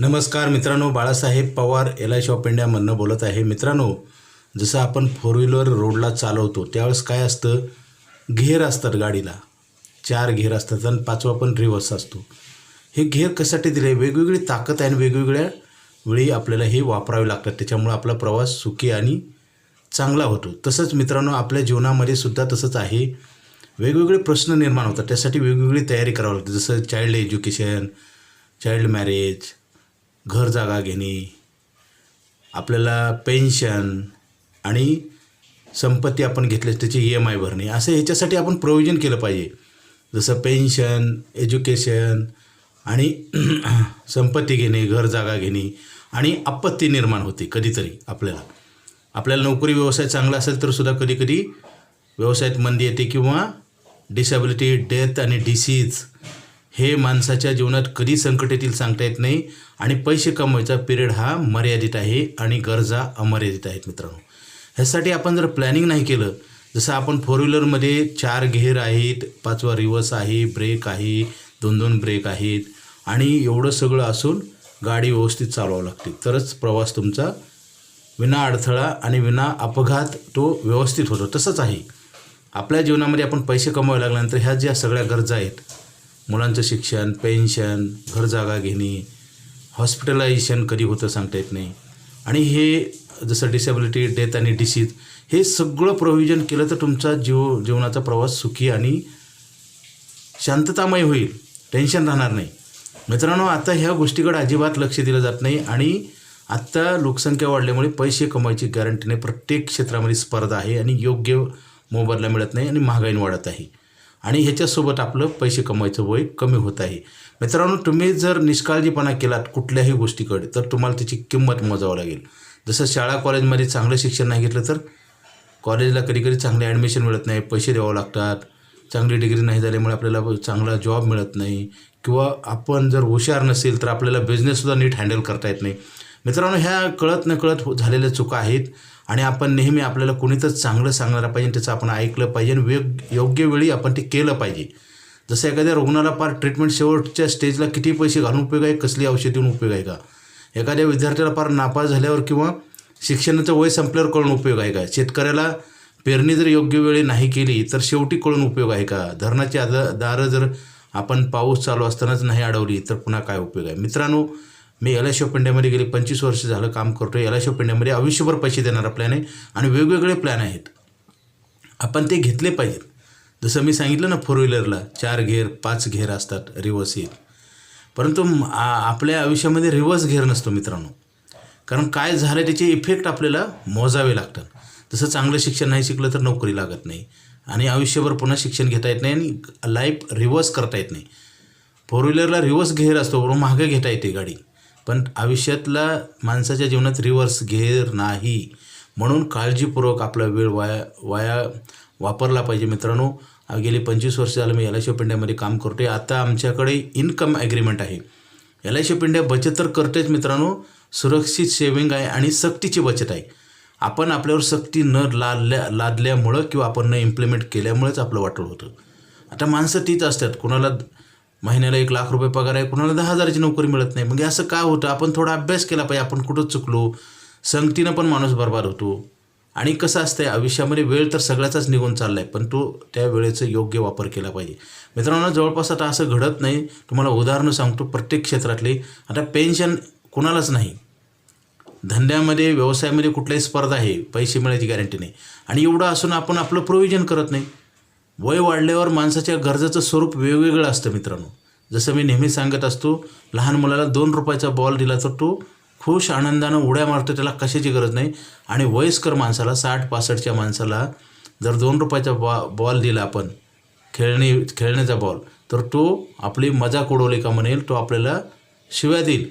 नमस्कार मित्रांनो Balasaheb Pawar L I shop इंडियामधनं बोलत आहे. मित्रांनो जसं आपण फोर व्हीलर रोडला चालवतो त्यावेळेस काय असतं? घेर असतात गाडीला. चार घेर असतात आणि पाचवा पण रिवर्स असतो. हे घेर कशासाठी दिले वेगवेगळी ताकद आहे आणि वेगवेगळ्या वेळी आपल्याला हे वापरावे लागतात. त्याच्यामुळं आपला प्रवास सुखी आणि चांगला होतो. तसंच मित्रांनो आपल्या जीवनामध्ये सुद्धा तसंच आहे. वेगवेगळे प्रश्न निर्माण होतात. त्यासाठी वेगवेगळी तयारी करावी लागते. जसं चाइल्ड एज्युकेशन चाइल्ड मॅरेज घर जागा घेणे आपल्याला पेन्शन आणि संपत्ती आपण घेतली त्याची ई एम आय भरणे असं ह्याच्यासाठी आपण प्रोव्हिजन केलं पाहिजे. जसं पेन्शन एज्युकेशन आणि संपत्ती घेणे घर जागा घेणे आणि आपत्ती निर्माण होते कधीतरी आपल्याला. आपल्याला नोकरी व्यवसाय चांगला असेल तर सुद्धा कधीकधी व्यवसायात मंदी येते किंवा डिसॅबिलिटी डेथ आणि डिसीज हे माणसाच्या जीवनात कधी संकट येतील सांगता येत नाही. आणि पैसे कमवायचा पिरियड हा मर्यादित आहे आणि गरजा अमर्यादित आहेत मित्रांनो. ह्यासाठी आपण जर प्लॅनिंग नाही केलं जसं आपण फोर व्हीलरमध्ये चार घेर आहेत पाचवा रिवर्स आहे ब्रेक आहे दोन दोन ब्रेक आहेत आणि एवढं सगळं असून गाडी व्यवस्थित चालवावं लागते. तरच प्रवास तुमचा विना अडथळा आणि विना अपघात तो व्यवस्थित होतो. तसंच आहे. आपल्या जीवनामध्ये आपण पैसे कमवावे लागल्यानंतर ह्या ज्या सगळ्या गरजा आहेत मुलांचं शिक्षण पेन्शन घर जागा घेणे हॉस्पिटलायझेशन कधी होतं सांगता येत नाही. आणि हे जसं डिसेबिलिटी डेथ आणि डिसीज हे सगळं प्रोव्हिजन केलं तर तुमचा जीव जीवनाचा प्रवास सुखी आणि शांततामय होईल. टेन्शन राहणार नाही. मित्रांनो आता ह्या गोष्टीकडे अजिबात लक्ष दिलं जात नाही आणि आत्ता लोकसंख्या वाढल्यामुळे पैसे कमवायची गॅरंटी नाही प्रत्येक क्षेत्रामध्ये स्पर्धा आहे आणि योग्य मोबदला मिळत नाही आणि महागाईन वाढत आहे. आणि ह्याच्यासोबत आपलं पैसे कमवायचं वय कमी होत आहे. मित्रांनो तुम्ही जर निष्काळजीपणा केलात कुठल्याही गोष्टीकडे तर तुम्हाला त्याची किंमत मोजावं लागेल. जसं शाळा कॉलेजमध्ये चांगलं शिक्षण नाही घेतलं तर कॉलेजला कधी कधी चांगले ॲडमिशन मिळत नाही पैसे द्यावं लागतात. चांगली डिग्री नाही झाल्यामुळे आपल्याला चांगला जॉब मिळत नाही. किंवा आपण जर हुशार नसेल तर आपल्याला बिझनेससुद्धा नीट हँडल करता येत नाही. मित्रांनो ह्या कळत न कळत झालेल्या चुका आहेत. आणि आपण नेहमी आपल्याला कोणीतच चांगलं सांगणारा पाहिजे त्याचं आपण ऐकलं पाहिजे आणि वेग योग्य वेळी आपण ते केलं पाहिजे. जसं एखाद्या रुग्णाला फार ट्रीटमेंट शेवटच्या स्टेजला किती पैसे घालून उपयोग आहे कसली औषध देऊन उपयोग आहे का? एखाद्या विद्यार्थ्याला फार नापास झाल्यावर किंवा शिक्षणाचं वय संपल्यावर कळून उपयोग आहे का? शेतकऱ्याला पेरणी जर योग्य वेळी नाही केली तर शेवटी कळून उपयोग आहे का? धरणाची आद दारं जर आपण पाऊस चालू असतानाच नाही अडवली तर पुन्हा काय उपयोग आहे? मित्रांनो मी एल आय ऑफ इंडियामध्ये गेली पंचवीस वर्ष झालं काम करतो एल आय ऑफ इंडियामध्ये आयुष्यभर पैसे देणारा प्लॅन आहे आणि वेगवेगळे प्लॅन आहेत. आपण ते घेतले पाहिजेत. जसं मी सांगितलं ना फोर व्हीलरला चार घेर पाच घेर असतात रिवर्स येईल. परंतु आपल्या आयुष्यामध्ये रिवर्स घेर नसतो मित्रांनो. कारण काय झालं त्याचे इफेक्ट आपल्याला मोजावे लागतात. जसं चांगलं शिक्षण नाही शिकलं तर नोकरी लागत नाही. आणि आयुष्यभर पुन्हा शिक्षण घेता येत नाही आणि लाईफ रिवर्स करता येत नाही. फोर व्हीलरला रिवर्स घेर असतो बरोबर मागं घेता येते गाडी. पण आयुष्यातला माणसाच्या जीवनात रिव्हर्स घेर नाही. म्हणून काळजीपूर्वक आपला वेळ वाया वाया वापरला पाहिजे मित्रांनो. गेली पंचवीस वर्ष झालं मी एल आय सी ऑफ इंडियामध्ये काम करतो आहे आता आमच्याकडे इन्कम ॲग्रीमेंट आहे. L I C of India बचत तर करतेच मित्रांनो. सुरक्षित सेविंग आहे आणि सक्तीची बचत आहे. आपण आपल्यावर सक्ती न लादल्या लादल्यामुळं किंवा आपण न इम्प्लिमेंट केल्यामुळेच आपलं वाटोळ होतं. आता माणसं तीच असतात. कुणाला महिन्याला एक लाख रुपये पगार आहे कुणाला दहा हजाराची नोकरी मिळत नाही. म्हणजे असं का होतं? आपण थोडा अभ्यास केला पाहिजे आपण कुठं चुकलो? संगतीनं पण माणूस बरबाद होतो. आणि कसं असतंय आयुष्यामध्ये वेळ तर सगळ्याचाच निघून चालला आहे पण तो त्या वेळेचा योग्य वापर केला पाहिजे. मित्रांनो जवळपास आता असं घडत नाही. तुम्हाला उदाहरणं सांगतो प्रत्येक क्षेत्रातले. आता पेन्शन कुणालाच नाही. धंद्यामध्ये व्यवसायामध्ये कुठल्याही स्पर्धा आहे पैसे मिळायची गॅरंटी नाही. आणि एवढं असून आपण आपलं प्रोव्हिजन करत नाही. वय वाढल्यावर माणसाच्या गरजेचं स्वरूप वेगवेगळं असतं मित्रांनो. जसं मी नेहमी सांगत असतो लहान मुलाला दोन रुपयाचा बॉल दिला तर तो खुश आनंदानं उड्या मारतो त्याला कशाची गरज नाही. आणि वयस्कर माणसाला साठ पासष्टच्या माणसाला जर दोन रुपयाचा बॉ बॉल दिला आपण खेळणे खेळण्याचा बॉल तर तो आपली मजाक उडवली का म्हणेल तो आपल्याला शिव्या देईल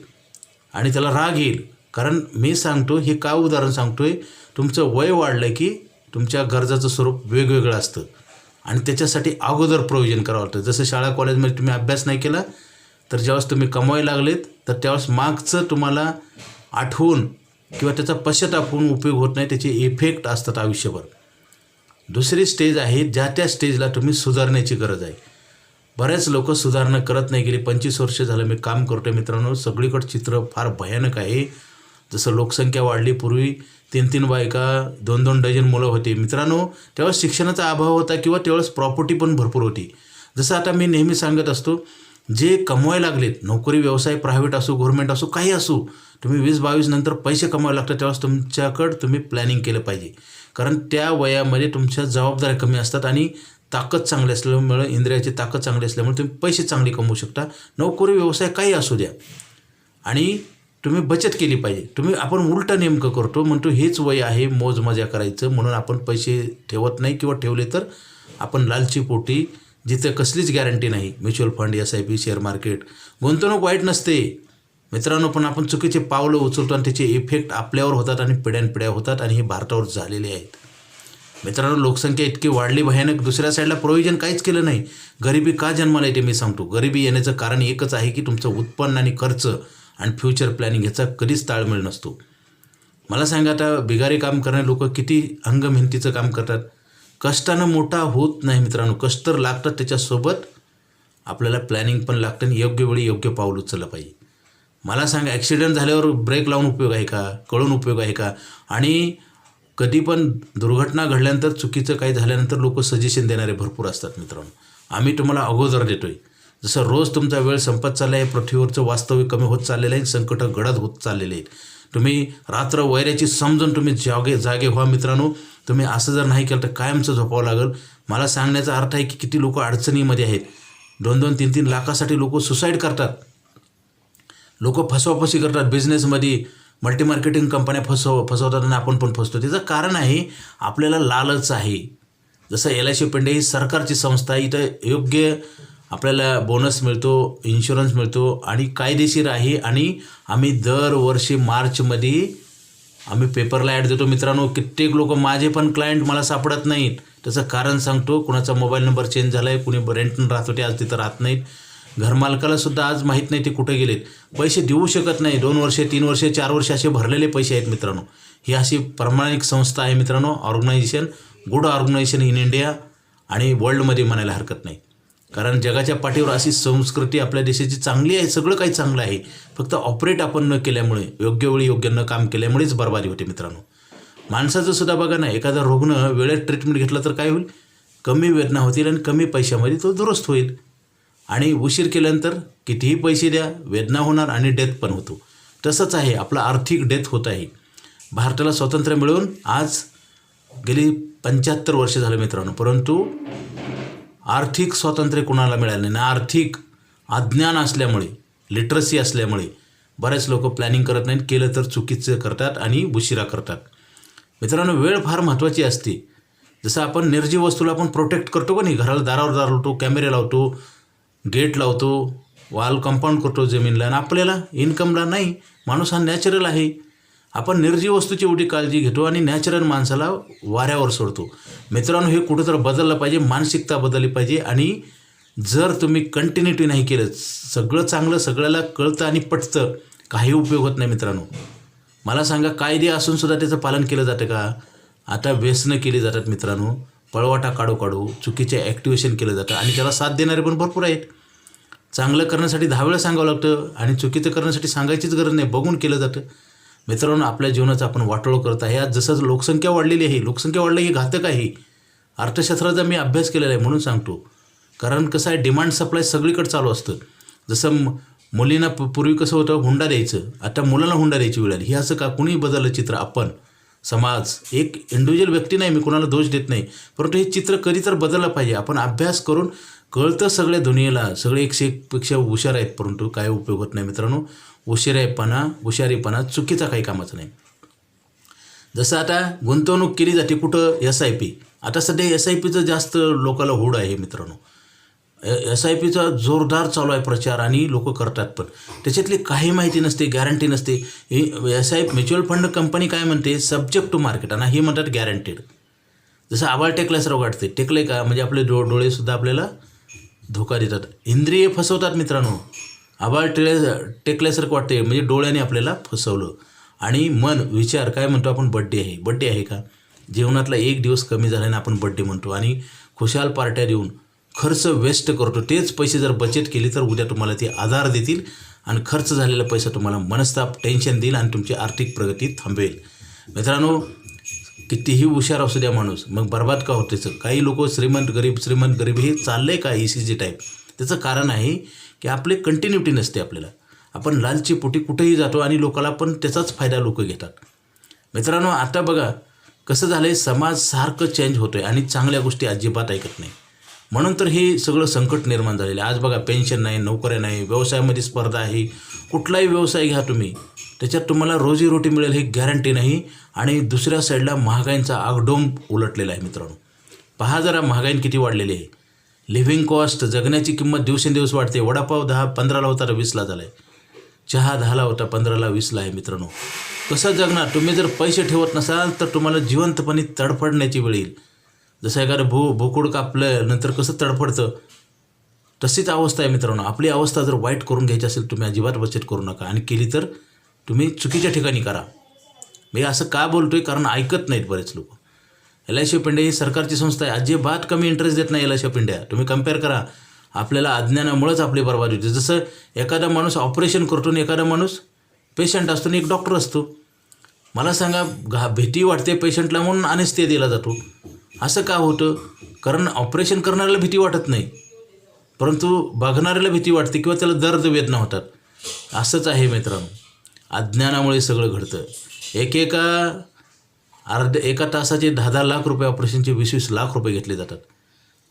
आणि त्याला राग येईल. कारण मी सांगतो हे का उदाहरण सांगतो आहे तुमचं वय वाढलं की तुमच्या गरजाचं स्वरूप वेगवेगळं असतं. आणि त्याच्यासाठी अगोदर प्रयोजन करावं लागतं. जसं शाळा कॉलेजमध्ये तुम्ही अभ्यास नाही केला तर ज्यावेळेस तुम्ही कमवायला लागलेत तर त्यावेळेस मागचं तुम्हाला आठवून किंवा त्याचा पश्चाताप होऊन उपयोग होत नाही त्याचे इफेक्ट असतात आयुष्यभर. दुसरी स्टेज आहे ज्या त्या स्टेजला तुम्ही सुधारण्याची गरज आहे. बऱ्याच लोक सुधारणा करत नाही गेली. पंचवीस वर्ष झालं मी काम करतो मित्रांनो. सगळीकडं चित्र फार भयानक आहे. जसं लोकसंख्या वाढली पूर्वी तीन तीन बायका दोन दोन डझन मुलं होती. मित्रांनो त्यावेळेस शिक्षणाचा अभाव होता किंवा त्यावेळेस प्रॉपर्टी पण भरपूर होती. जसं आता मी नेहमी सांगत असतो जे कमवायला लागलेत नोकरी व्यवसाय प्रायव्हेट असो गव्हर्मेंट असो काही असो तुम्ही वीस बावीस नंतर पैसे कमवायला लागतात तेव्हाच तुमच्याकडं तुम्ही प्लॅनिंग केलं पाहिजे. कारण त्या वयामध्ये तुमच्या जबाबदाऱ्या कमी असतात आणि ताकद चांगली असल्यामुळे इंद्रियाची ताकद चांगली असल्यामुळे तुम्ही पैसे चांगले कमवू शकता. नोकरी व्यवसाय काही असू द्या. आणि तुम्ही बचत केली पाहिजे. तुम्ही आपण उलटं नेमकं करतो म्हणतो हेच वय आहे मोज मजा करायचं म्हणून आपण पैसे ठेवत नाही किंवा ठेवले तर आपण लालची पोटी जिथे कसलीच गॅरंटी नाही mutual fund S I P share market गुंतवणूक वाईट नसते. मित्रांनो पण आपण चुकीचे पावलं उचलतो आणि त्याचे इफेक्ट आपल्यावर होतात आणि पिढ्यानपिढ्या होतात आणि हे भारतावर झालेले आहेत. मित्रांनो लोकसंख्या इतकी वाढली भयानक. दुसऱ्या साईडला प्रोव्हिजन काहीच केलं नाही. गरिबी का जन्माला येते मी सांगतो. गरिबी येण्याचं कारण एकच आहे की तुमचं उत्पन्न आणि खर्च आणि फ्युचर प्लॅनिंग ह्याचा कधीच ताळमेळ नसतो. मला सांगा आता बिगारी काम करणारे लोक किती अंग मेहनतीचं काम करतात? कष्टानं मोठा होत नाही मित्रांनो. कष्ट तर लागतात त्याच्यासोबत. आपल्याला प्लॅनिंग पण लागतं आणि योग्य वेळी योग्य पाऊल उचललं पाहिजे. मला सांगा ॲक्सिडेंट झाल्यावर ब्रेक लावून उपयोग आहे का? कळून उपयोग आहे का? आणि कधी पण दुर्घटना घडल्यानंतर चुकीचं काही झाल्यानंतर लोक सजेशन देणारे भरपूर असतात मित्रांनो. आम्ही तुम्हाला अगोदर देतोय. जसं रोज तुमचा वेळ संपत चालला आहे पृथ्वीवरचं वास्तव्य कमी होत चाललेलं आहे संकट गडद होत चाललेले आहेत तुम्ही रात्र वैऱ्याची समजून तुम्ही जागे जागे व्हा मित्रांनो. तुम्ही असं जर नाही केलं तर कायमचं झोपावं लागेल. मला सांगण्याचा अर्थ आहे की किती लोक अडचणीमध्ये आहेत. दोन दोन तीन तीन लाखासाठी लोक सुसाईड करतात. लोक फसवाफसी करतात बिझनेसमध्ये. मल्टी मार्केटिंग कंपन्या फसव फसवतात आणि आपण पण फसतो. त्याचं कारण आहे आपल्याला लालच आहे. जसं एल आय सी पेंडे ही सरकारची संस्था आहे. इथं योग्य आपल्याला बोनस मिळतो इन्शुरन्स मिळतो आणि कायदेशीर आहे आणि आम्ही दरवर्षी मार्चमध्ये आम्ही पेपरला ॲड देतो. मित्रांनो कित्येक लोक माझे पण क्लायंट मला सापडत नाहीत. त्याचं कारण सांगतो कुणाचा मोबाईल नंबर चेंज झाला आहे कुणी रेंटनं राहत होते आज तिथं राहत नाहीत. घरमालकालासुद्धा आज माहीत नाही ते कुठे गेलेत. पैसे देऊ शकत नाही. दोन वर्षे तीन वर्षे चार वर्षे असे भरलेले पैसे आहेत मित्रांनो. ही अशी प्रामाणिक संस्था आहे मित्रांनो organisation good organisation in India आणि वर्ल्डमध्ये म्हणायला हरकत नाही. कारण जगाच्या पाठीवर अशी संस्कृती आपल्या देशाची चांगली आहे सगळं काही चांगलं आहे. फक्त ऑपरेट आपण न केल्यामुळे योग्य वेळी योग्य न काम केल्यामुळेच बरबादी होते मित्रांनो. माणसाचं सुद्धा बघा ना एखादा रुग्ण वेळेत ट्रीटमेंट घेतलं तर काय होईल? कमी वेदना होतील आणि कमी पैशामध्ये तो दुरुस्त होईल. आणि उशीर केल्यानंतर कितीही पैसे द्या वेदना होणार आणि डेथ पण होतो. तसंच आहे आपला आर्थिक डेथ होत आहे. भारताला स्वातंत्र्य मिळून आज गेली पंच्याहत्तर वर्ष झालं मित्रांनो परंतु आर्थिक स्वातंत्र्य कुणाला मिळालं नाही? ना आर्थिक अज्ञान असल्यामुळे लिटरसी असल्यामुळे बरेच लोक प्लॅनिंग करत नाहीत केलं तर चुकीचं करतात आणि उशिरा करतात. मित्रांनो वेळ फार महत्त्वाची असते. जसं आपण निर्जीव वस्तूला आपण प्रोटेक्ट करतो का नाही? घराला दारावर दार लावतो कॅमेरे लावतो गेट लावतो वाल कंपाऊंड करतो जमीनला. आणि आपल्याला इन्कमला नाही माणूस हा नॅचरल आहे. आपण निर्जीव वस्तूची एवढी काळजी घेतो आणि नॅचरल माणसाला वाऱ्यावर सोडतो. मित्रांनो हे कुठंतरी बदललं पाहिजे मानसिकता बदलली पाहिजे आणि जर तुम्ही कंटिन्युटी नाही केलं सगळं चांगलं सगळ्याला कळतं आणि पटतं काही उपयोग होत नाही मित्रांनो. मला सांगा कायदे असूनसुद्धा त्याचं पालन केलं जातं का? आता व्यसनं केली जातात मित्रांनो पळवाटा काढू काढू चुकीचे ॲक्टिवेशन केलं जातं आणि त्याला साथ देणारे पण भरपूर आहेत. चांगलं करण्यासाठी दहा वेळा सांगावं लागतं आणि चुकीचं करण्यासाठी सांगायचीच गरज नाही बघून केलं जातं. मित्रांनो आपल्या जीवनाचं आपण वाटोळ करत आहे. आज जसं लोकसंख्या वाढलेली आहे लोकसंख्या वाढली ही घातक आहे. अर्थशास्त्राचा मी अभ्यास केलेला आहे म्हणून सांगतो. कारण कसं आहे डिमांड सप्लाय सगळीकडे चालू असतं. जसं मुलींना प- पूर्वी कसं होतं हुंडा द्यायचं. आता मुलांना हुंडा द्यायची वेळ आली. ही असं का कुणी बदललं चित्र आपण. समाज एक इंडिव्हिज्युअल व्यक्ती नाही मी कोणाला दोष देत नाही. परंतु हे चित्र कधी तर बदललं पाहिजे. आपण अभ्यास करून कळतं सगळ्या दुनियेला. सगळे एकशे एकपेक्षा हुशार आहेत परंतु काय उपयोग होत नाही मित्रांनो. हुशारीपणा हुशारीपणा चुकीचा काही कामाचं नाही. जसं आता गुंतवणूक केली जाते कुठं? एस आय पी आता सध्या एस आय पीचं जास्त लोकाला हूड आहे मित्रांनो. एस आय पीचा जोरदार चालू आहे प्रचार आणि लोक करतात पण. त्याच्यातली काही माहिती नसते गॅरंटी नसते. S I mutual fund company काय म्हणते? सब्जेक्ट टू मार्केट आणि हे म्हणतात गॅरंटेड जसं आबाळ टेकल्यासारखं वाटते. टेकले का? म्हणजे आपले डो डोळेसुद्धा आपल्याला धोका देतात. इंद्रिय फसवतात मित्रांनो. आबाळ टेले टेकल्यासारखं वाटते म्हणजे डोळ्याने आपल्याला फसवलं. आणि मन विचार काय म्हणतो आपण? बड्डे आहे. बड्डे आहे का? जीवनातला एक दिवस कमी झाल्याने आपण बड्डे म्हणतो. आणि खुशाल पार्ट्या देऊन खर्च वेस्ट करतो. तेच पैसे जर बचत केली तर उद्या तुम्हाला ते आधार देतील आणि खर्च झालेला पैसा तुम्हाला मनस्ताप टेन्शन देईल आणि तुमची आर्थिक प्रगती थांबवेल. मित्रांनो कितीही हुशार असू द्या माणूस मग बर्बाद का होतेचं त्याचं? काही लोक श्रीमंत गरीब श्रीमंत गरीब हे चाललं आहे का? ई सी जी टाईप त्याचं कारण आहे की आपले कंटिन्युटी नसते आपल्याला. आपण लालची पोटी कुठेही जातो आणि लोकाला पण त्याचाच फायदा लोक घेतात. मित्रांनो आता बघा कसं झालं आहे समाज सारखं चेंज होतो आहे आणि चांगल्या गोष्टी अजिबात ऐकत नाही. म्हणून तर हे सगळं संकट निर्माण झालेलं आहे. आज बघा पेन्शन नाही नोकऱ्या नाही व्यवसायामध्ये स्पर्धा आहे. कुठलाही व्यवसाय घ्या तुम्ही त्याच्यात तुम्हाला रोजीरोटी मिळेल ही गॅरंटी नाही. आणि दुसऱ्या साईडला महागाईंचा आगडोंब उलटलेला आहे मित्रांनो. पहा जरा महागाईन किती वाढलेली आहे. लिव्हिंग कॉस्ट जगण्याची किंमत दिवसेंदिवस वाढते. वडापाव दहा पंधराला होता तर वीसला झाला आहे चहा दहाला होता पंधराला वीसला आहे मित्रांनो. कसं जगणार? तुम्ही जर पैसे ठेवत नसाल तर तुम्हाला जिवंतपणे तडफडण्याची वेळ येईल. जसं एखादं भू भूकुड कापलं नंतर कसं तडफडतं? तशीच अवस्था आहे मित्रांनो. आपली अवस्था जर वाईट करून घ्यायची असेल तुम्ही अजिबात बचत करू नका. आणि केली तर तुम्ही चुकीच्या ठिकाणी करा. मी असं का बोलतो आहे कारण ऐकत नाहीत बरेच लोक. L I C of India ही सरकारची संस्था आहे. अजिबात कमी इंटरेस्ट देत नाही L I C of India तुम्ही कंपेअर करा. आपल्याला अज्ञानामुळेच आपली बरबादी होते. जसं एखादा माणूस ऑपरेशन करतो आणि एखादा माणूस पेशंट असतो आणि एक डॉक्टर असतो. मला सांगा घा भीती वाटते पेशंटला म्हणून अनेस्ते दिला जातो. असं का होतं? कारण ऑपरेशन करणाऱ्याला भीती वाटत नाही. परंतु बघणाऱ्याला भीती वाटते किंवा त्याला दर्द वेदना होतात. असंच आहे मित्रांनो. अज्ञानामुळे सगळं घडतं. एक अर्ध एका तासाचे दहा दहा लाख रुपये ऑपरेशनचे वीस वीस लाख रुपये घेतले जातात.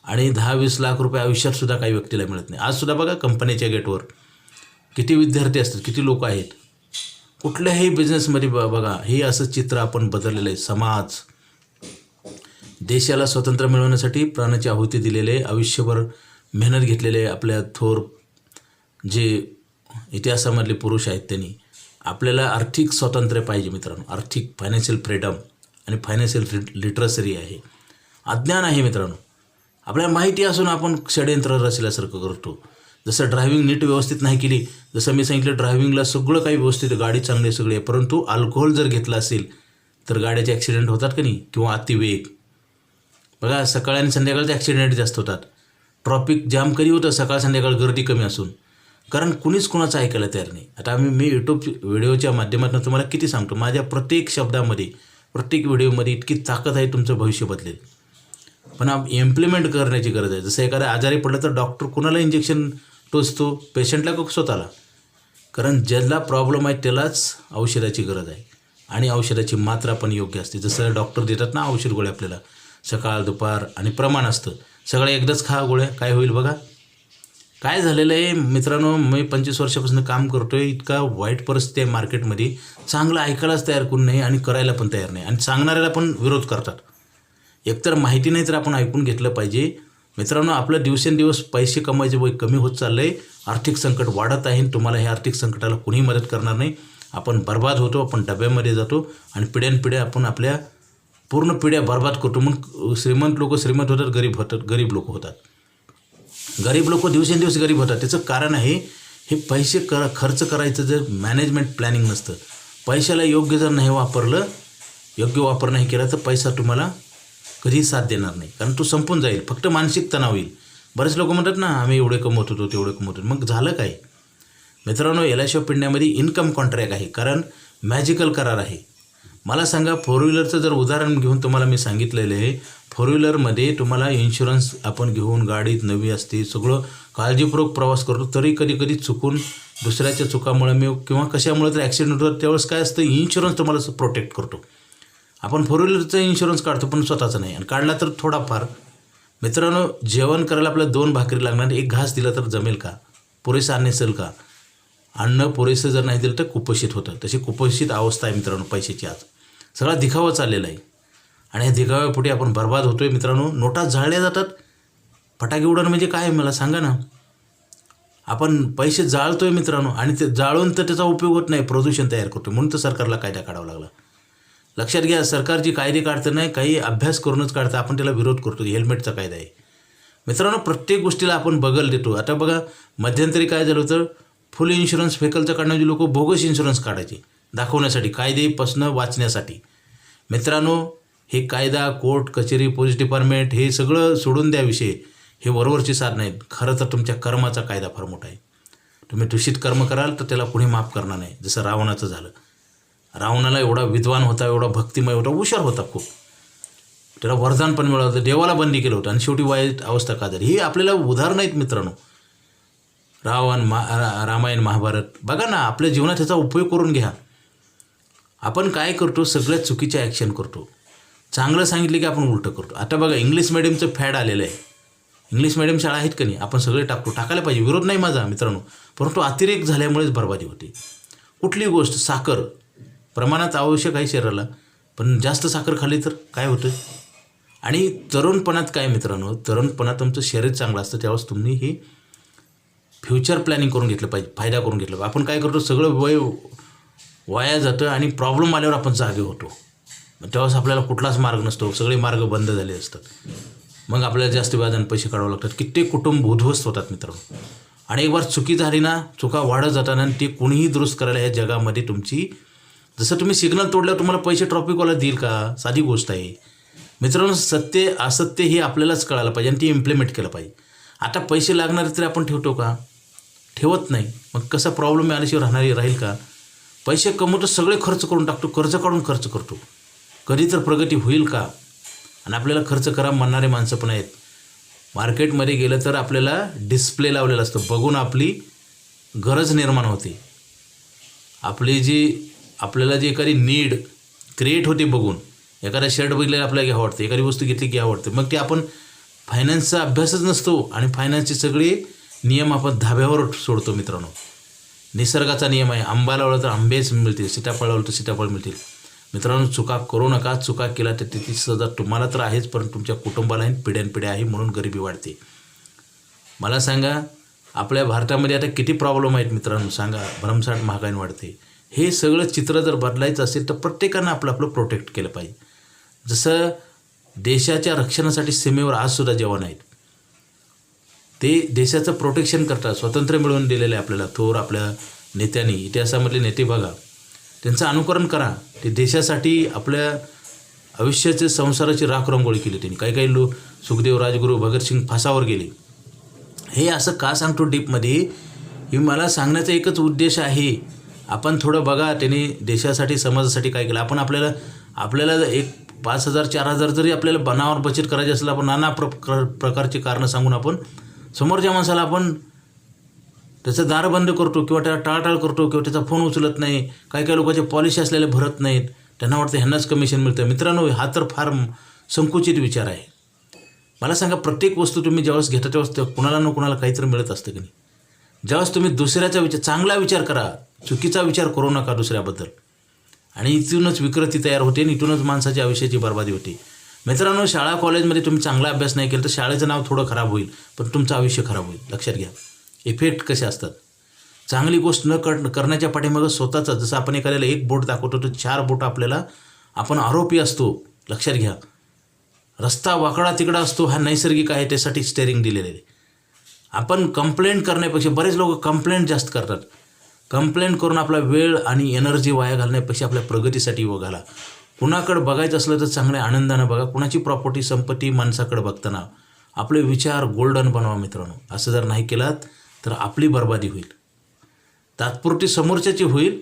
आणि दहा वीस लाख रुपये आयुष्यातसुद्धा काही व्यक्तीला मिळत नाही. आजसुद्धा बघा कंपनीच्या गेटवर किती विद्यार्थी असतात किती लोक आहेत. कुठल्याही बिझनेसमध्ये ब बघा हे असं चित्र आपण बदललेलं आहे. समाज देशाला स्वातंत्र्य मिळवण्यासाठी प्राणाची आहुती दिलेले आयुष्यभर मेहनत घेतलेले आपल्या थोर जे इतिहासामधले पुरुष आहेत त्यांनी. आपल्याला आर्थिक स्वातंत्र्य पाहिजे मित्रांनो. आर्थिक फायनान्शियल फ्रीडम आणि फायनान्शियल लिटरसरी आहे. अज्ञान आहे मित्रांनो. आपल्याला माहिती असून आपण षडयंत्र रचल्यासारखं करतो. जसं ड्रायव्हिंग नीट व्यवस्थित नाही केली जसं मी सांगितलं ड्रायव्हिंगला सगळं काही व्यवस्थित गाडी चांगली सगळी आहे परंतु अल्कोहोल जर घेतला असेल तर गाड्याचे ॲक्सिडेंट होतात का नाही? किंवा अतिवेग. बघा सकाळ आणि संध्याकाळचे ॲक्सिडेंट जास्त होतात. ट्रॉफिक जाम कधी होतं? सकाळ संध्याकाळ गर्दी कमी असून. कारण कुणीच कुणाचं ऐकायला तयार नाही. आता आम्ही मी यूट्यूब व्हिडिओच्या माध्यमातून तुम्हाला किती सांगतो? माझ्या प्रत्येक शब्दामध्ये प्रत्येक व्हिडिओमध्ये इतकी ताकद आहे तुमचं भविष्य बदलेल. पण इम्प्लिमेंट करण्याची गरज आहे. जसं एखादा आजारी पडलं तर डॉक्टर कुणाला इंजेक्शन टोचतो? पेशंटला का स्वतःला? कारण ज्याला प्रॉब्लेम आहे त्यालाच औषधाची गरज आहे. आणि औषधाची मात्रा पण योग्य असते. जसं डॉक्टर देतात ना औषध गोळ्या आपल्याला. सकाळ दुपार आणि प्रमाण असतं. सगळं एकदाच खा गोळ्या. काय होईल बघा? काय झालेलं आहे? मित्रांनो मी पंचवीस वर्षापासून काम करतो आहे इतका वाईट परिस्थिती आहे मार्केटमध्ये. चांगलं ऐकायलाच तयार करून नाही आणि करायला पण तयार नाही. आणि सांगणाऱ्याला पण विरोध करतात. एकतर माहिती नाही तर आपण ऐकून घेतलं पाहिजे. मित्रांनो आपलं दिवसेंदिवस पैसे कमवायचे वय कमी होत चाललं आहे आर्थिक संकट वाढत आहे तुम्हाला हे आर्थिक संकटाला कुणीही मदत करणार नाही. आपण बर्बाद होतो आपण डब्यामध्ये जातो आणि पिढ्यानपिढ्या आपण आपल्या पूर्ण पिढ्या बर्बाद करतो. म्हणून श्रीमंत लोक श्रीमंत होतात गरीब होतात गरीब लोक होतात. गरीब लोक दिवसेंदिवस गरीब होतात. त्याचं कारण आहे हे पैसे कर खर्च करायचं जर मॅनेजमेंट प्लॅनिंग नसतं. पैशाला योग्य जर नाही वापरलं योग्य वापर नाही केला तर पैसा तुम्हाला कधीही साथ देणार नाही. कारण तो संपून जाईल. फक्त मानसिक तणाव येईल. बरेच लोक म्हणतात ना आम्ही एवढे कमवत होतो तेवढे कमवत होतो. मग झालं काय? मित्रांनो एल आय सी ऑफ इंडियामध्ये इन्कम कॉन्ट्रॅक्ट आहे. कारण मॅजिकल करार आहे. मला सांगा फोर व्हीलरचं जर उदाहरण घेऊन तुम्हाला मी सांगितलेलं आहे फोर व्हीलरमध्ये तुम्हाला इन्शुरन्स आपण घेऊन गाडीत नवी असते सगळं काळजीपूर्वक प्रवास करतो तरी कधी कधी चुकून दुसऱ्याच्या चुकामुळे मी किंवा कशामुळे तर ॲक्सिडेंट होतो त्यावेळेस काय असतं इन्शुरन्स तुम्हाला प्रोटेक्ट करतो. आपण फोर व्हीलरचा इन्शुरन्स काढतो पण स्वतःचा नाही. आणि काढला तर थोडाफार. मित्रांनो जेवण करायला आपल्याला दोन भाकरी लागणार एक घास दिला तर जमेल का? पुरेसं अन्न असेल का? अन्न पुरेसं जर नाही दिलं तर कुपोषित होतं. तशी कुपोषित अवस्था आहे मित्रांनो पैशाची आज. सगळा दिखावा चाललेला आहे. आणि या दिखाव्यापुढे आपण बर्बाद होतो आहे मित्रांनो. नोटा जाळल्या जातात. फटाके उडण म्हणजे काय मला सांगा ना. आपण पैसे जाळतो आहे मित्रांनो आणि ते जाळून तर त्याचा उपयोग होत नाही. प्रदूषण तयार करतो म्हणून तर सरकारला कायदा काढावा लागला. लक्षात घ्या सरकार जी कायदे काढतं नाही काही अभ्यास करूनच काढतं. आपण त्याला विरोध करतो. हेल्मेटचा कायदा आहे. मित्रांनो प्रत्येक गोष्टीला आपण बगल देतो. आता बघा मध्यंतरी काय झालं होतं? फुल इन्शुरन्स व्हेकलचं काढण्याची लोक बोगस इन्शुरन्स काढायचे. दाखवण्यासाठी कायदेपासनं वाचण्यासाठी. मित्रांनो हे कायदा कोर्ट कचेरी पोलीस डिपार्टमेंट हे सगळं सोडून द्या विषय. हे वरवरची साधनं आहेत खरं तर तुमच्या कर्माचा कायदा फार मोठा आहे. तुम्ही दूषित कर्म कराल तर त्याला कुणी माफ करणार नाही जसं रावणाचं झालं. रावणाला एवढा विद्वान होता एवढा भक्तिमय होता हुशार होता खूप. त्याला वरदान पण मिळालं होतं देवाला बंदी केलं होतं आणि शेवटी वाईट अवस्था का झाली? ही आपल्याला उदाहरणं आहेत मित्रांनो. रावण मा रा- रामायण महाभारत. बघा ना आपल्या जीवनात त्याचा उपयोग करून घ्या. आपण काय करतो? सगळ्यात चुकीच्या ॲक्शन करतो. चांगलं सांगितलं की आपण उलटं करतो. आता बघा इंग्लिश मिडियमचं फॅड आलेलं आहे. इंग्लिश मिडियम शाळा आहेत का नाही? आपण सगळे टाकतो. टाकायला पाहिजे. विरोध नाही माझा मित्रांनो. परंतु अतिरेक झाल्यामुळेच बरबादी होते. कुठली गोष्ट? साखर. प्रमाणात आवश्यक आहे शरीराला. पण जास्त साखर खाली तर काय होतं? आणि तरुणपणात काय मित्रांनो? तरुणपणात तुमचं शरीर चांगलं असतं. त्यावेळेस तुम्ही हे फ्युचर प्लॅनिंग करून घेतलं पाहिजे. फायदा करून घेतलं आपण काय करतो? सगळं वय वाया जातं आणि प्रॉब्लेम आल्यावर आपण जागे होतो. मग तेव्हाच आपल्याला कुठलाच मार्ग नसतो. सगळे मार्ग बंद झाले असतात. मग आपल्याला जास्त व्याजाने पैसे काढावे लागतात. कित्येक कुटुंब उद्ध्वस्त होतात मित्रांनो. आणि एक बार चुकी झाली ना चुका वाढत जाताना आणि ती कुणीही दुरुस्त करायला या जगामध्ये तुमची जसं तुम्ही सिग्नल तोडल्यावर तुम्हाला पैसे ट्रॉफिकवाला देईल का? साधी गोष्ट आहे. मित्रांनो सत्य असत्य हे आपल्यालाच कळायला पाहिजे आणि ती इम्प्लिमेंट केलं पाहिजे. आता पैसे लागणारे तरी आपण ठेवतो का? ठेवत नाही. मग कसा प्रॉब्लेम आल्याशिवाय राहणारी राहील का? पैसे कमवतो सगळे खर्च करून टाकतो कर्ज काढून खर्च करतो. कधी तर प्रगती होईल का? आणि आपल्याला खर्च करा म्हणणारे माणसं पण आहेत. मार्केटमध्ये गेलं तर आपल्याला डिस्प्ले लावलेला असतो. बघून आपली गरज निर्माण होते. आपली जी आपल्याला जी एखादी नीड क्रिएट होते बघून. एखादा शर्ट बघितलेला आपल्याला घ्या आवडते एखादी वस्तू घेतली की आवडते मग ते आपण फायनान्सचा अभ्यासच नसतो आणि फायनान्सचे सगळे नियम आपण धाब्यावर सोडतो मित्रांनो. निसर्गाचा नियम आहे. आंबा लावला तर आंबेच मिळतील सीताफळ लावलं तर सीताफळ मिळतील. मित्रांनो चुका करू नका. चुका केला तर त्याची सजा तुम्हाला तर आहेच पण तुमच्या कुटुंबालाही पिढ्यानपिढ्या आहे म्हणून गरिबी वाढते. मला सांगा आपल्या भारतामध्ये आता किती प्रॉब्लेम आहेत मित्रांनो? सांगा भरमसाठ महागाई वाढते. हे सगळं चित्र जर बदलायचं असेल तर प्रत्येकानं आपलं आपलं प्रोटेक्ट केलं पाहिजे. जसं देशाच्या रक्षणासाठी सीमेवर आजसुद्धा जवान आहेत. ते देशाचं प्रोटेक्शन करतात स्वातंत्र्य मिळवून दिलेलं आहे आपल्याला थोर आपल्या नेत्यांनी इतिहासामधले नेते बघा. त्यांचं अनुकरण करा. ते देशासाठी आपल्या आयुष्याचे संसाराची राख रांगोळी केली त्यांनी. काही काही लोक सुखदेव राजगुरू भगतसिंग फासावर गेले. हे असं का सांगतो डीपमध्ये? ही मला सांगण्याचा एकच उद्देश आहे. आपण थोडं बघा त्यांनी देशासाठी समाजासाठी काय केलं. आपण आपल्याला आपल्याला एक पाच हजार चार हजार जरी आपल्याला बनावर बचत करायची असेल आपण नाना प्र प्रकारची कारणं सांगून आपण समोरच्या माणसाला आपण त्याचं दार बंद करतो किंवा त्याला टाळटाळ करतो किंवा त्याचा फोन उचलत नाही काही काही लोकांचे पॉलिसी असलेले भरत नाहीत त्यांना वाटतं ह्यांनाच कमिशन मिळतं. मित्रांनो हा तर फार संकुचित विचार आहे. मला सांगा प्रत्येक वस्तू तुम्ही ज्यावेळेस घेता त्यावेळेस त्या कुणाला ना कुणाला काहीतरी मिळत असतं की नाही? ज्यावेळेस तुम्ही दुसऱ्याचा विचार चांगला विचार करा चुकीचा विचार करू नका दुसऱ्याबद्दल. आणि इथूनच विकृती तयार होते आणि इथूनच माणसाच्या आयुष्याची बर्बादी होते. मित्रांनो शाळा कॉलेजमध्ये तुम्ही चांगला अभ्यास नाही केला तर शाळेचं नाव थोडं खराब होईल पण तुमचं आयुष्य खराब होईल. लक्षात घ्या. इफेक्ट कसे असतात? चांगली गोष्ट न कर करण्याच्या पाठीमागं स्वतःचा जसं आपण एखाद्याला एक बोट दाखवतो तर चार बोट आपल्याला आपण आरोपी असतो. लक्षात घ्या. रस्ता वाकडा तिकडा असतो हा नैसर्गिक आहे त्यासाठी स्टेअरिंग दिलेले आहे. आपण कंप्लेंट करण्यापेक्षा बरेच लोक कंप्लेंट जास्त करतात. कंप्लेंट करून आपला वेळ आणि एनर्जी वाया घालण्यापेक्षा आपल्या प्रगतीसाठी व घाला कुणाकडं बघायचं असलं तर चांगल्या आनंदानं बघा. कुणाची प्रॉपर्टी संपत्ती माणसाकडे बघताना आपले विचार गोल्डन बनवा मित्रांनो. असं जर नाही केलात तर आपली बर्बादी होईल. तात्पुरती समोरच्याची होईल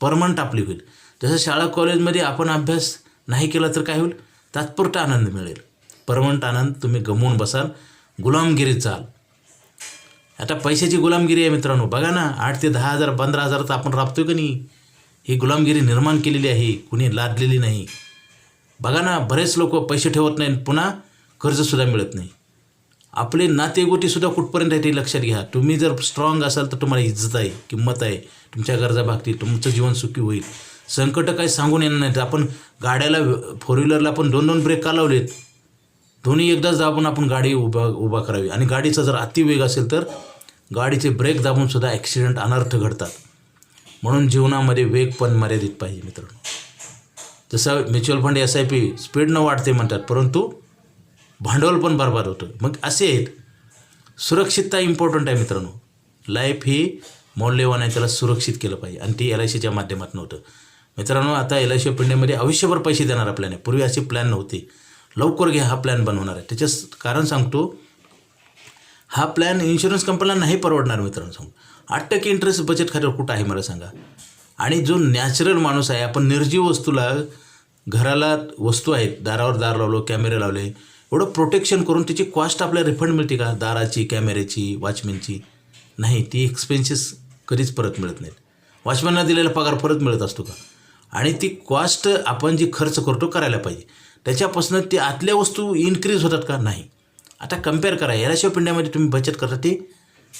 परमनंट आपली होईल. जसं शाळा कॉलेजमध्ये आपण अभ्यास नाही केला तर काय होईल? तात्पुरता आनंद मिळेल. परमनंट आनंद तुम्ही गमवून बसाल गुलामगिरीत जाल. आता पैशाची गुलामगिरी आहे मित्रांनो. बघा ना आठ ते दहा हजार पंधरा हजार तर आपण राबतोय का नाही? ही गुलामगिरी निर्माण केलेली आहे कुणी लादलेली नाही. बघा ना बरेच लोक पैसे ठेवत नाहीत पुन्हा कर्जसुद्धा मिळत नाही. आपले नातेगोटीसुद्धा कुठपर्यंत आहे ते लक्षात घ्या. तुम्ही जर स्ट्रॉंग असाल तर तुम्हाला इज्जत आहे किंमत आहे तुमच्या गरजा भागतील तुमचं जीवन सुखी होईल. संकट काही सांगून येणार नाहीत. आपण गाड्याला फोर व्हीलरला आपण दोन दोन ब्रेक का लावलेत? दोन्ही एकदाच दाबून आपण गाडी उभा उभा करावी. आणि गाडीचा जर अतिवेग असेल तर गाडीचे ब्रेक दाबूनसुद्धा ॲक्सिडेंट अनर्थ घडतात. म्हणून जीवनामध्ये वेग पण मर्यादित पाहिजे मित्रांनो. जसं mutual fund S I P स्पीडनं वाढते म्हणतात परंतु भांडवल पण बरबाद होतं मग असे आहेत. सुरक्षितता इम्पॉर्टंट आहे मित्रांनो. लाईफ ही मौल्यवान आहे त्याला सुरक्षित केलं पाहिजे. आणि ती एल आय सीच्या माध्यमातून होतं. मित्रांनो आता एल आय सी पिंडेमध्ये आयुष्यभर पैसे देणारा प्लॅन आहे पूर्वी असे प्लॅन नव्हते. लवकर घ्या हा प्लॅन बनवणार आहे. त्याचं कारण सांगतो हा प्लॅन इन्शुरन्स कंपनीला नाही परवडणार मित्रांनो सांगतो. आठ टक्के इंटरेस्ट बचत खात्यावर कुठं आहे मला सांगा? आणि जो नॅचरल माणूस आहे आपण निर्जीव वस्तूला घराला वस्तू आहेत दारावर दार लावलो कॅमेरे लावले एवढं प्रोटेक्शन करून त्याची कॉस्ट आपल्याला रिफंड मिळते का? दाराची कॅमेऱ्याची वॉचमॅनची नाही ती एक्सपेन्सेस कधीच परत मिळत नाहीत. वॉचमॅनला दिलेला पगार परत मिळत असतो का? आणि ती कॉस्ट आपण जी खर्च करतो करायला पाहिजे. त्याच्यापासून ते आतल्या वस्तू इन्क्रीज होतात का? नाही. आता कंपेअर करा याशिवाय पिंड्यामध्ये तुम्ही बचत करता ते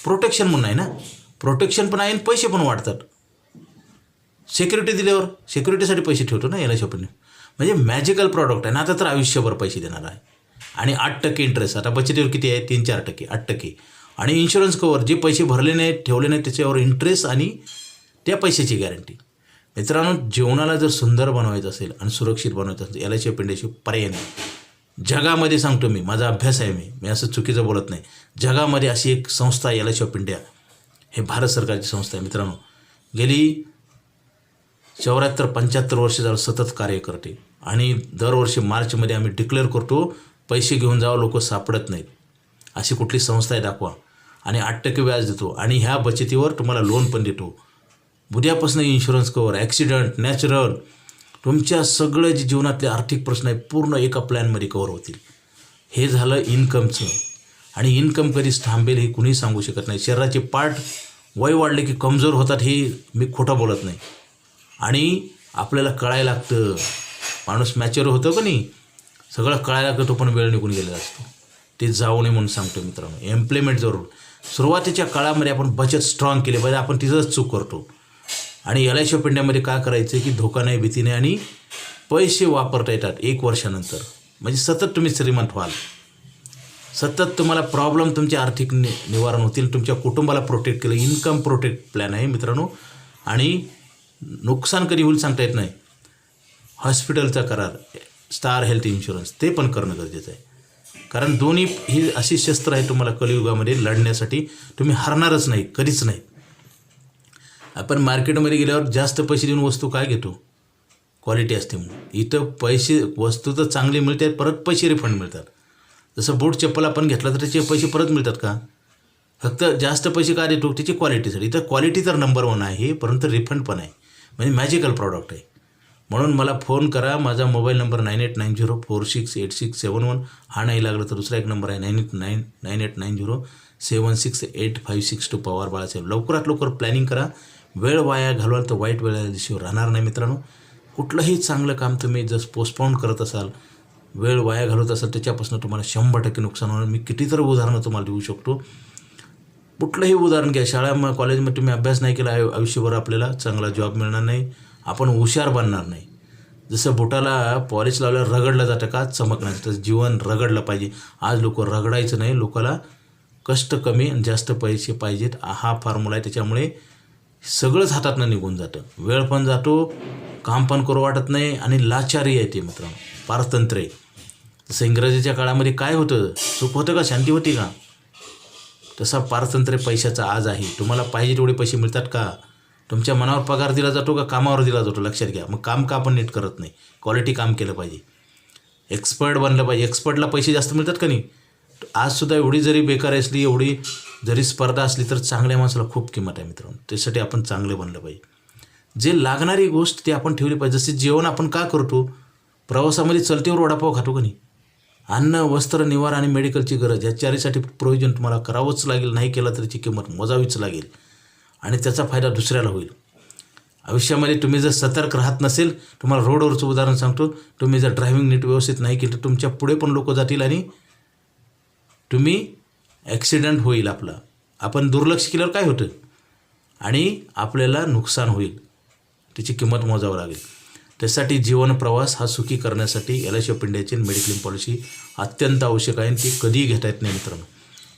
प्रोटेक्शन म्हणून आहे ना? प्रोटेक्शन पण आहे आणि पैसे पण वाढतात. सिक्युरिटी दिल्यावर सिक्युरिटीसाठी पैसे ठेवतो ना याला शॉपिंग म्हणजे मॅजिकल प्रॉडक्ट आहे ना आता तर आयुष्यभर पैसे देणार आहे. आणि आठ टक्के इंटरेस्ट आता बचतीवर किती आहे? तीन चार टक्के आठ टक्के. आणि इन्शुरन्स कवर जे पैसे भरले नाहीत ठेवले नाहीत त्याच्यावर इंटरेस्ट आणि त्या पैशाची गॅरंटी मित्रांनो जीवनाला जर सुंदर बनवायचं असेल आणि सुरक्षित बनवायचं असेल एल आय शिवाय पिंडेशी पर्याय नाही. जगामध्ये सांगतो मी माझा अभ्यास आहे मी. मी असं चुकीचं बोलत नाही. जगामध्ये अशी एक संस्था आहे, याला ऑफ इंडिया हे भारत सरकारची संस्था आहे मित्रांनो. गेली चौऱ्याहत्तर पंच्याहत्तर वर्ष झालं सतत कार्य करते. आणि दरवर्षी मार्चमध्ये आम्ही डिक्लेअर करतो पैसे घेऊन जावं लोक सापडत नाहीत. अशी कुठली संस्था आहे दाखवा. आणि आठ टक्के व्याज देतो. आणि ह्या बचतीवर तुम्हाला लोन पण देतो. उद्यापासून इन्शुरन्स कवर ॲक्सिडंट नॅचरल तुमच्या सगळं जे जीवनातले आर्थिक प्रश्न आहे पूर्ण एका प्लॅनमध्ये कवर होतील. हे झालं इन्कमचं आणि इन्कम कधीच थांबेल हे कुणीही सांगू शकत नाही. शरीराचे पार्ट वय वाढले की कमजोर होतात हे मी खोटं बोलत नाही. आणि आपल्याला कळायला लागतं. माणूस मॅच्युअर होतो का नाही? सगळं कळायला लागतं तो पण वेळ निघून गेलेला असतो. ते जाऊ नये म्हणून सांगतो मित्रांनो. एम्प्लॉयमेंट जरूर. सुरुवातीच्या काळामध्ये आपण बचत स्ट्रॉंग केली. पाहिजे आपण तिथंच चूक करतो. आणि एल आय सी पिंड्यामध्ये काय करायचं की धोका नाही भीती नाही आणि पैसे वापरता येतात एक वर्षानंतर. म्हणजे सतत तुम्ही श्रीमंत व्हाल. सतत तुम्हाला प्रॉब्लेम तुमचे आर्थिक नि निवारण होतील तुमच्या कुटुंबाला प्रोटेक्ट केलं इन्कम प्रोटेक्ट प्लॅन आहे मित्रांनो. आणि नुकसान कधी होईल सांगता येत नाही. हॉस्पिटलचा करार स्टार हेल्थ इन्शुरन्स ते पण करणं गरजेचं आहे. कारण दोन्ही ही अशी शस्त्र आहे तुम्हाला कलियुगामध्ये लढण्यासाठी. तुम्ही हरणारच नाही कधीच नाही. आपण मार्केटमध्ये गेल्यावर जास्त पैसे देऊन वस्तू काय घेतो? क्वालिटी असते म्हणून. इथं पैसे वस्तू तर चांगली मिळते परत पैसे रिफंड मिळतात. जसं बूट चप्पल आपण घेतला तर त्याचे पैसे परत मिळतात का? फक्त जास्त पैसे का देतो? त्याची क्वालिटीसाठी इथं क्वालिटी तर नंबर वन आहे परंतु रिफंड पण आहे. म्हणजे मॅजिकल प्रॉडक्ट आहे. म्हणून मला फोन करा. माझा mobile number nine eight nine zero four six eight six seven one हा नाही लागला तर दुसरा एक नंबर आहे nine eight nine nine eight nine zero seven six eight five six two Pawar Balasaheb. लवकरात लवकर प्लॅनिंग करा. वेळ वाया घालवाल तर वाईट वेळा दिवशी राहणार नाही मित्रांनो. कुठलंही चांगलं काम तुम्ही जर पोस्टपोन करत असाल वेळ वाया घालवत असाल त्याच्यापासून तुम्हाला शंभर टक्के नुकसान होणार. मी कितीतरी उदाहरणं तुम्हाला देऊ शकतो. कुठलंही उदाहरण घ्या. शाळा मग कॉलेजमध्ये तुम्ही अभ्यास नाही केला आयु- आयुष्यभर आपल्याला चांगला जॉब मिळणार नाही. आपण हुशार बनणार नाही. जसं बोटाला पॉलिश लावल्यावर रगडलं जातं का? चमकण्याचं तसं जीवन रगडलं पाहिजे. आज लोक रगडायचं नाही. लोकाला कष्ट कमी आणि जास्त पैसे पाहिजेत. हा फॉर्म्युला आहे. त्याच्यामुळे सगळंच हातातनं निघून जातं. वेळ पण जातो काम पण करू वाटत नाही आणि लाचारी आहे ते मित्रांनो. पारतंत्र आहे. तसं इंग्रजीच्या काळामध्ये काय होतं? सुख होतं का? शांती होती का? तसा पारतंत्र्य पैशाचा आज आहे. तुम्हाला पाहिजे तेवढे पैसे मिळतात का? तुमच्या मनावर पगार दिला जातो का? कामावर दिला जातो? लक्षात घ्या. मग काम का आपण नीट करत नाही? क्वालिटी काम केलं पाहिजे. एक्सपर्ट बनलं पाहिजे. एक्सपर्टला पैसे जास्त मिळतात का नाही? आजसुद्धा एवढी जरी बेकार असली एवढी जरी स्पर्धा असली तर चांगल्या माणसाला खूप किंमत आहे मित्रांनो. त्यासाठी आपण चांगले बनलं पाहिजे. जे लागणारी गोष्ट ती आपण ठेवली पाहिजे. जसे जेवण आपण का करतो? प्रवासामध्ये चलतेवर वडापाव खातो का नाही? अन्न वस्त्र निवारा आणि मेडिकलची गरज या चारीसाठी प्रोव्हिजन तुम्हाला करावंच लागेल नाही केला तरीची त्याची किंमत मोजावीच लागेल. आणि त्याचा फायदा दुसऱ्याला होईल. आयुष्यामध्ये तुम्ही जर सतर्क राहत नसेल तुम्हाला रोडवरचं उदाहरण सांगतो. तुम्ही जर ड्रायव्हिंग नीट व्यवस्थित नाही केलं तर तुमच्यापुढे पण लोक जातील आणि तुम्ही ॲक्सिडेंट होईल आपला. आपण दुर्लक्ष केल्यावर काय होतं? आणि आपल्याला नुकसान होईल. त्याची किंमत मोजावं लागेल. त्यासाठी जीवन प्रवास हा सुखी करण्यासाठी एल आय सी ऑफ इंडियाची मेडिक्लेम पॉलिसी अत्यंत आवश्यक आहे आणि ती कधीही घेता येत नाही मित्रांनो.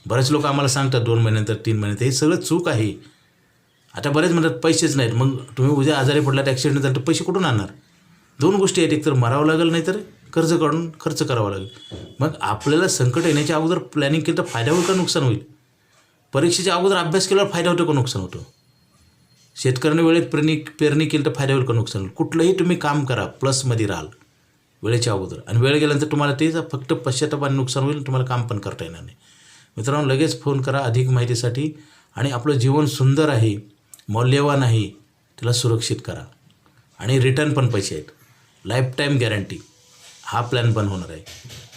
बरेच लोक आम्हाला सांगतात दोन महिन्यानंतर तीन महिन्यात हे सगळं चूक आहे. आता बरेच म्हणतात पैसेच नाहीत. मग तुम्ही उद्या आजारी पडलात ॲक्सिडेंट झाला तर पैसे कुठून आणणार? दोन गोष्टी आहेत. एक तर मरावं लागेल नाही तर कर्ज काढून खर्च करावा लागेल. मग आपल्याला संकट येण्याच्या अगोदर प्लॅनिंग केलं तर फायदा होईल का नुकसान होईल? परीक्षेच्या अगोदर अभ्यास केल्यावर फायदा होतो का नुकसान होतं? शेतकऱ्याने वेळेत पेरणी पेरणी केली तर फायदा होईल का नुकसान? होईल कुठलंही तुम्ही काम करा प्लसमध्ये राहाल वेळेच्या अगोदर. आणि वेळ गेल्यानंतर तुम्हाला ते फक्त पश्चाताप आणि नुकसान होईल तुम्हाला काम पण करता येणार नाही. मित्रांनो लगेच फोन करा अधिक माहितीसाठी आणि आपलं जीवन सुंदर आहे मौल्यवान आहे त्याला सुरक्षित करा. आणि रिटर्न पण पैसे आहेत. लाईफ टाईम गॅरंटी हा प्लॅन पण होणार आहे.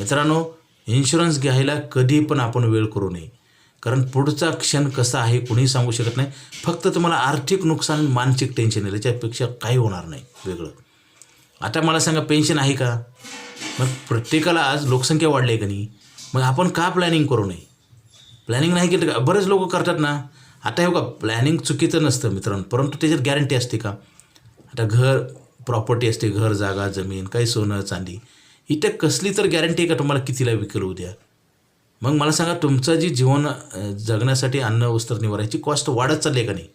मित्रांनो इन्शुरन्स घ्यायला कधी पण आपण वेळ करू नये. कारण पुढचा क्षण कसा आहे कुणीही सांगू शकत नाही. फक्त तुम्हाला आर्थिक नुकसान मानसिक टेन्शन येईल याच्यापेक्षा काही होणार नाही. वेगळं. आता मला सांगा पेन्शन आहे का? मग प्रत्येकाला आज लोकसंख्या वाढली आहे का नाही? मग आपण का प्लॅनिंग करू नये? प्लॅनिंग नाही केलं का बरेच लोक करतात ना. आता हे का प्लॅनिंग चुकीचं नसतं मित्रांनो. परंतु त्याच्यात गॅरंटी असते का? आता घर प्रॉपर्टी असते. घर जागा जमीन काही सोनं चांदी. इथं कसली तर गॅरंटी आहे का? तुम्हाला कितीला विकल उद्या? मग मला सांगा तुमचं जी जीवन जगण्यासाठी अन्न वस्त्र निवारायची कॉस्ट वाढत चालली आहे का नाही?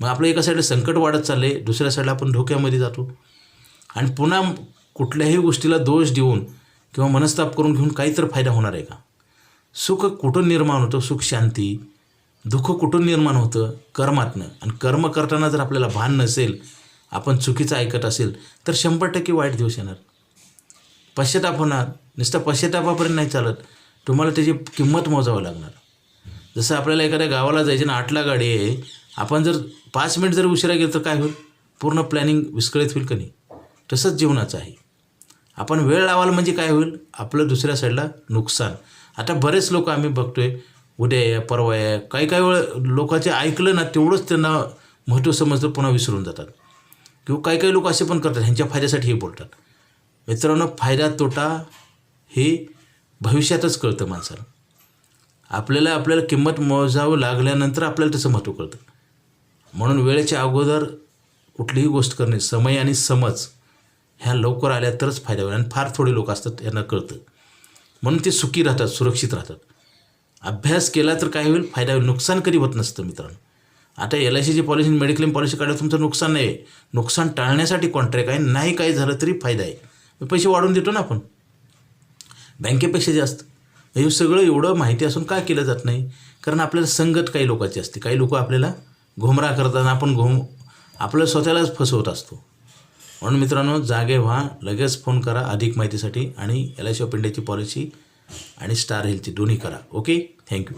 मग आपलं एका साईडला संकट वाढत चालले दुसऱ्या साईडला आपण धोक्यामध्ये जातो. आणि पुन्हा कुठल्याही गोष्टीला दोष देऊन किंवा मनस्ताप करून घेऊन काही तर फायदा होणार आहे का? सुख कुठून निर्माण होतं? सुख शांती दुःख कुठून निर्माण होतं? कर्मातनं. आणि कर्म करताना जर आपल्याला भान नसेल आपण चुकीचं ऐकत असेल तर शंभर टक्के वाईट दिवस येणार. पश्चाताप होणार. नुसतं पश्चातापापर्यंत नाही चालत. तुम्हाला त्याची किंमत मोजावं लागणार. जसं आपल्याला एखाद्या गावाला जायचं ना आठला गाडी आहे आपण जर पाच मिनिट जर उशिरा गेलं तर काय होईल? पूर्ण प्लॅनिंग विस्कळीत होईल का नाही? तसंच जीवनाचं आहे. आपण वेळ लावाल म्हणजे काय होईल? आपलं दुसऱ्या साईडला नुकसान. आता बरेच लोक आम्ही बघतोय उद्या या परवा या काही काही वेळ लोकांचे ऐकलं ना तेवढंच त्यांना महत्त्व समजतं पुन्हा विसरून जातात. किंवा काही काही लोक असे पण करतात ह्यांच्या फायद्यासाठी हे बोलतात. मित्रांनो फायदा तोटा हे भविष्यातच कळतं माणसाला. आपल्याला आपल्याला किंमत मोजावं लागल्यानंतर आपल्याला त्याचं महत्त्व कळतं. म्हणून वेळेच्या अगोदर कुठलीही गोष्ट करणे समय आणि समज ह्या लवकर आल्या तरच फायदा होईल. आणि फार थोडे लोक असतात यांना कळतं. म्हणून ते सुखी राहतात सुरक्षित राहतात. अभ्यास केला तर काय होईल? फायदा होईल. नुकसान कधी होत नसतं मित्रांनो. आता एल आय सीची पॉलिसी मेडिक्लेम पॉलिसी काढल्यावर तुमचं नुकसान नाही आहे. नुकसान टाळण्यासाठी कॉन्ट्रॅक्ट आहे. नाही काही झालं तरी फायदा आहे. पैसे वाढवून देतो ना आपण. बँकेपेक्षा जास्त. म्हणजे हे सगळं एवढं माहिती असून काय केलं जात नाही? कारण आपल्याला संगत काही लोकांची असते. काही लोक आपल्याला घुमरा करताना आपण घुम आपलं स्वतःलाच फसवत असतो. म्हणून मित्रांनो जागे व्हा लगेच फोन करा अधिक माहितीसाठी आणि एल आय सी ऑफ इंडियाची पॉलिसी आणि स्टार हेल्थची दोन्ही करा. Okay thank you